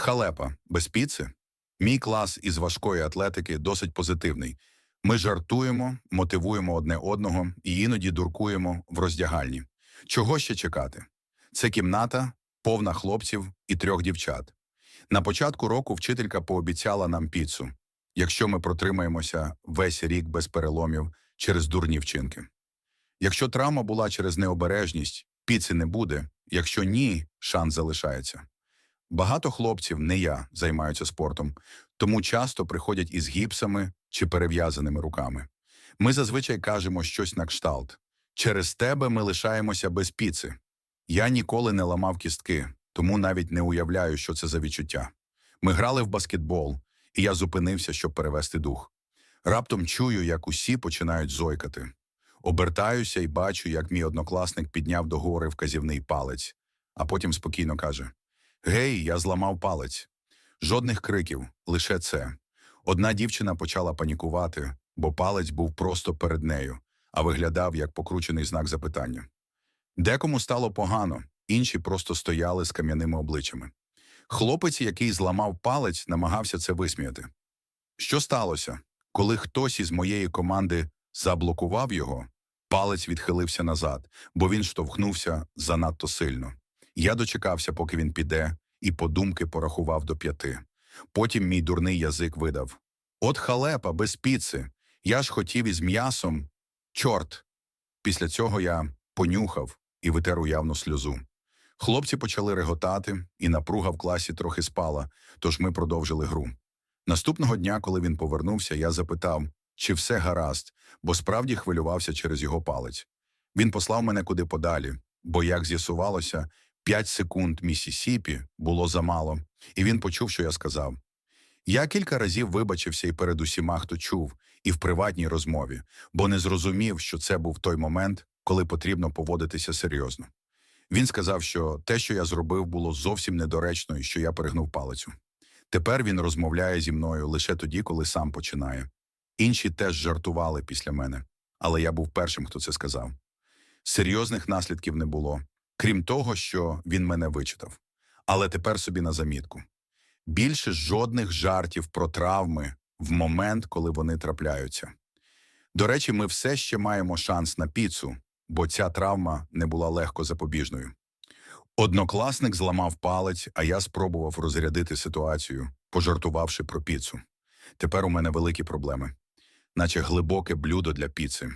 халепа без піци. Мій клас із важкої атлетики досить позитивний. Ми жартуємо, мотивуємо одне одного і іноді дуркуємо в роздягальні. Чого ще чекати? Це кімната, повна хлопців і трьох дівчат. На початку року вчителька пообіцяла нам піцу, якщо ми протримаємося весь рік без переломів через дурні вчинки. Якщо травма була через необережність, піци не буде, якщо ні, шанс залишається. Багато хлопців, не я, займаються спортом, тому часто приходять із гіпсами чи перев'язаними руками. Ми зазвичай кажемо щось на кшталт. Через тебе ми лишаємося без піци. Я ніколи не ламав кістки, тому навіть не уявляю, що це за відчуття. Ми грали в баскетбол, і я зупинився, щоб перевести дух. Раптом чую, як усі починають зойкати. Обертаюся і бачу, як мій однокласник підняв до гори вказівний палець, а потім спокійно каже: Гей, я зламав палець. Жодних криків, лише це. Одна дівчина почала панікувати, бо палець був просто перед нею, а виглядав як покручений знак запитання. Декому стало погано, інші просто стояли з кам'яними обличчями. Хлопець, який зламав палець, намагався це висміяти. Що сталося? Коли хтось із моєї команди заблокував його, палець відхилився назад, бо він штовхнувся занадто сильно. Я дочекався, поки він піде, і подумки порахував до п'яти. Потім мій дурний язик видав: От халепа, без піци. Я ж хотів із м'ясом. Чорт. Після цього я понюхав і витер уявну сльозу. Хлопці почали реготати, і напруга в класі трохи спала, тож ми продовжили гру. Наступного дня, коли він повернувся, я запитав, чи все гаразд, бо справді хвилювався через його палець. Він послав мене куди подалі, бо, як з'ясувалося, п'ять секунд Місісіпі було замало, і він почув, що я сказав. Я кілька разів вибачився і перед усіма, хто чув, і в приватній розмові, бо не зрозумів, що це був той момент, коли потрібно поводитися серйозно. Він сказав, що те, що я зробив, було зовсім недоречно і що я перегнув палицю. Тепер він розмовляє зі мною лише тоді, коли сам починає. Інші теж жартували після мене, але я був першим, хто це сказав. Серйозних наслідків не було, крім того, що він мене вичитав. Але тепер собі на замітку. Більше жодних жартів про травми в момент, коли вони трапляються. До речі, ми все ще маємо шанс на піцу, бо ця травма не була легко запобіжною. Однокласник зламав палець, а я спробував розрядити ситуацію, пожартувавши про піцу. Тепер у мене великі проблеми, наче глибоке блюдо для піци.